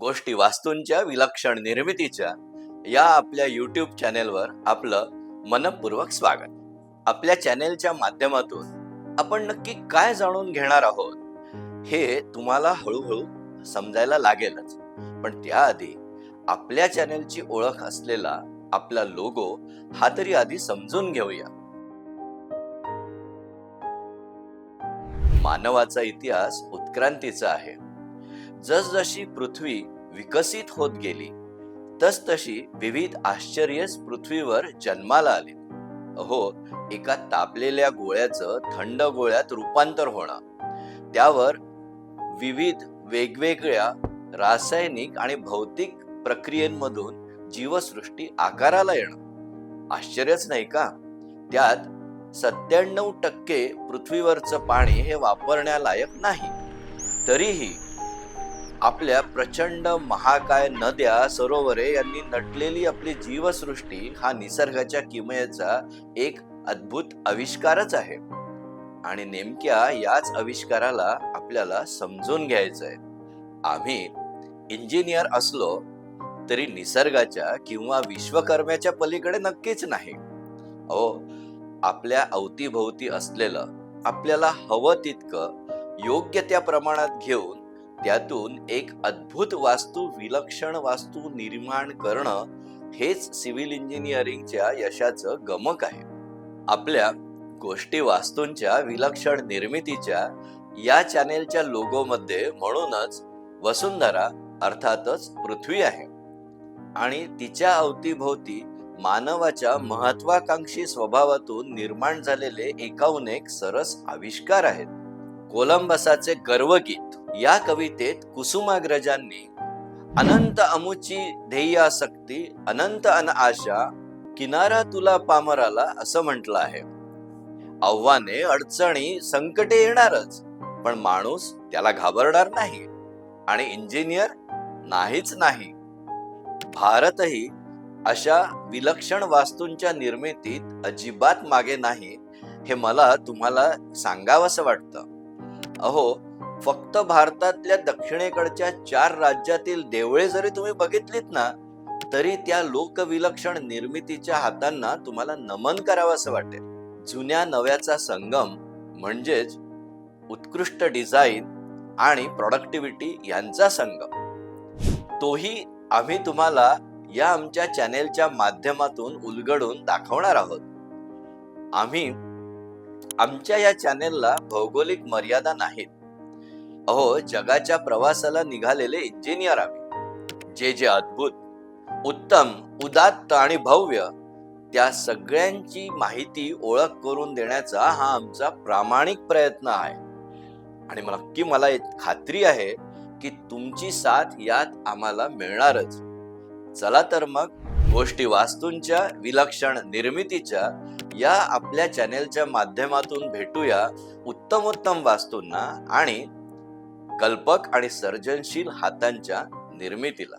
गोष्टी वास्तूंच्या विलक्षण निर्मितीच्या या आपल्या यूट्यूब चॅनेलवर आपलं मनपूर्वक स्वागत. आपल्या चॅनेलच्या माध्यमातून आपण नक्की काय जाणून घेणार आहोत हे तुम्हाला हळूहळू समजायला लागेलच. पण त्याआधी आपल्या चॅनेलची ओळख असलेला आपला लोगो हा तरी आधी समजून घेऊया. मानवाचा इतिहास उत्क्रांतीचा आहे. जसजशी पृथ्वी विकसित होत गेली तसतशी विविध आश्चर्यच पृथ्वीवर जन्माला आली. हो एका तापलेल्या गोळ्याचं थंड गोळ्यात रूपांतर होणं त्यावर विविध वेगवेगळ्या रासायनिक आणि भौतिक प्रक्रियेमधून जीवसृष्टी आकाराला येणं आश्चर्यच नाही का? त्यात सत्त्याण्णव टक्के पृथ्वीवरचं पाणी हे वापरण्यालायक नाही. तरीही आपल्या प्रचंड महाकाय नद्या सरोवरे यांनी नटलेली आपली जीवसृष्टी हा निसर्गाच्या किमयेचा एक अद्भुत आविष्कारच आहे. आणि नेमक्या याच आविष्काराला आपल्याला समजून घ्यायचं आहे आम्ही इंजिनियर असलो तरी निसर्गाच्या किंवा विश्वकर्म्याच्या पलीकडे नक्कीच नाही. अहो आपल्या अवतीभोवती असलेलं आपल्याला हवं तितकं योग्य त्या प्रमाणात घेऊन त्यातून एक अद्भुत वास्तू विलक्षण वास्तू निर्माण करणं हेच सिव्हिल इंजिनिअरिंगच्या यशाचं गमक आहे. आपल्या गोष्टी वास्तूंच्या विलक्षण निर्मितीच्या या चॅनेलच्या लोगोमध्ये म्हणूनच वसुंधरा अर्थातच पृथ्वी आहे. आणि तिच्या अवतीभोवती मानवाच्या महत्वाकांक्षी स्वभावातून निर्माण झालेले एकाहून एक सरस आविष्कार आहेत. कोलंबसाचे गर्वगीत. या कवितेत कुसुमाग्रजांनी अनंत अमुची ध्येयासक्ती अनंत अन आशा किनारा तुला पामराला असं म्हटलं आहे. आव्हाने अडचणी संकटे येणारच पण माणूस त्याला घाबरणार नाही आणि इंजिनियर नाहीच नाही. भारतही अशा विलक्षण वास्तूंच्या निर्मितीत अजिबात मागे नाही हे मला तुम्हाला सांगावंसं वाटतं. अहो फक्त भारतातल्या दक्षिणेकडच्या चार राज्यातील देवळे जरी तुम्ही बघितलीत ना तरी त्या लोकविलक्षण निर्मितीच्या हातांना तुम्हाला नमन करावंसं वाटेल. जुन्या नव्याचा संगम म्हणजेच उत्कृष्ट डिझाईन आणि प्रॉडक्टिव्हिटी यांचा संगम. तोही आम्ही तुम्हाला या आमच्या चॅनेलच्या माध्यमातून उलगडून दाखवणार आहोत. आम्ही आमच्या या चॅनेलला भौगोलिक मर्यादा नाहीत. अहो जगाच्या प्रवासाला निघालेले इंजिनियर आम्ही. जे जे अद्भुत उत्तम उदात्त आणि भव्य त्या सगळ्यांची माहिती ओळख करून देण्याचा हा आमचा प्रामाणिक प्रयत्न आहे. आणि नक्की मला खात्री आहे की तुमची साथ यात आम्हाला मिळणारच. चला तर मग गोष्टी वास्तूंच्या विलक्षण निर्मितीच्या या आपल्या चॅनेलच्या माध्यमातून भेटूया उत्तमोत्तम वास्तूंना आणि कल्पक आणि सर्जनशील हातांच्या निर्मितीला.